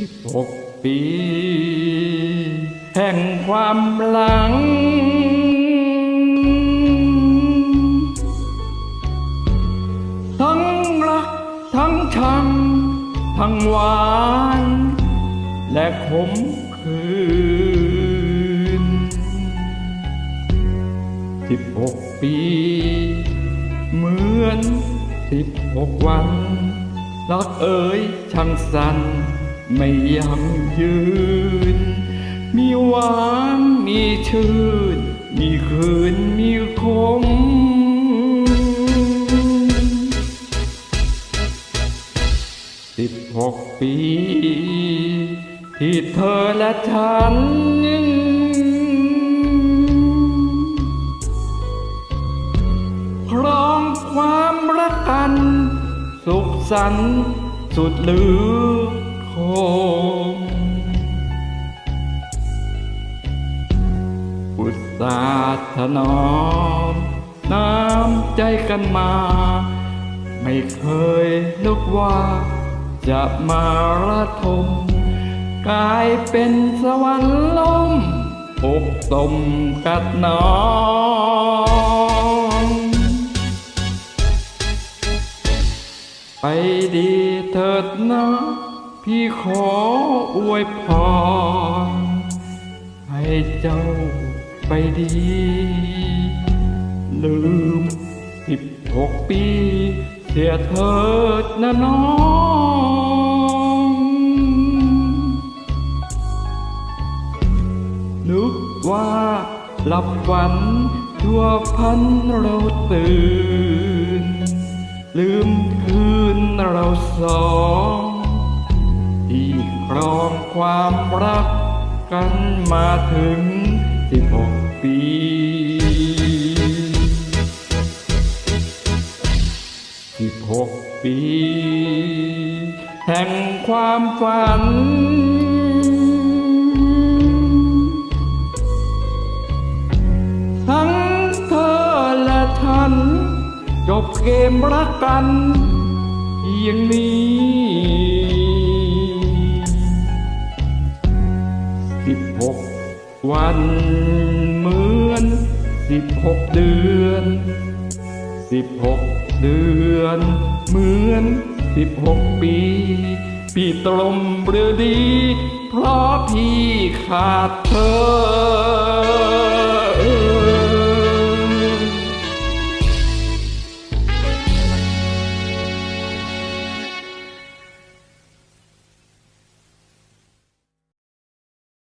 สิบหกปี แห่งความหลัง ทั้งรัก ทั้งชัง ทั้งหวาน และขมขื่นสิบหกปี เหมือนสิบหกวัน รักเอ๋ยช่างสั้น ไม่ยั่งยืน มีหวานมีชื่น มีคืนมีคมสิบหกปี ที่เธอและฉันครองความรักกัน สุขสันต์สุดลือ คงอุตสาห์ถนอมน้ำใจกันมา ไม่เคยนึกว่า จะมาระทมกลายเป็นสวรรค์ล้มอกตมกัดหนองไปดีเถิดนะ พี่ขออวยพรให้เจ้าไปดี ลืมสิบหกปี เสียเถิดนะน้องนึกว่าหลับฝันทั่วพันเราตื่น ลืมคืนเราสอง ที่ครองความรักกันมาถึงสิบหกปีสิบหกปี แห่งความฝัน ทั้งเธอและฉัน จบเกมรักกันเพียงนี้ สิบหกวันเหมือนสิบหกเดือนสิบหกเดือน เหมือนสิบหกปี พี่ตรมเรือดี เพราะพี่ขาดเธอ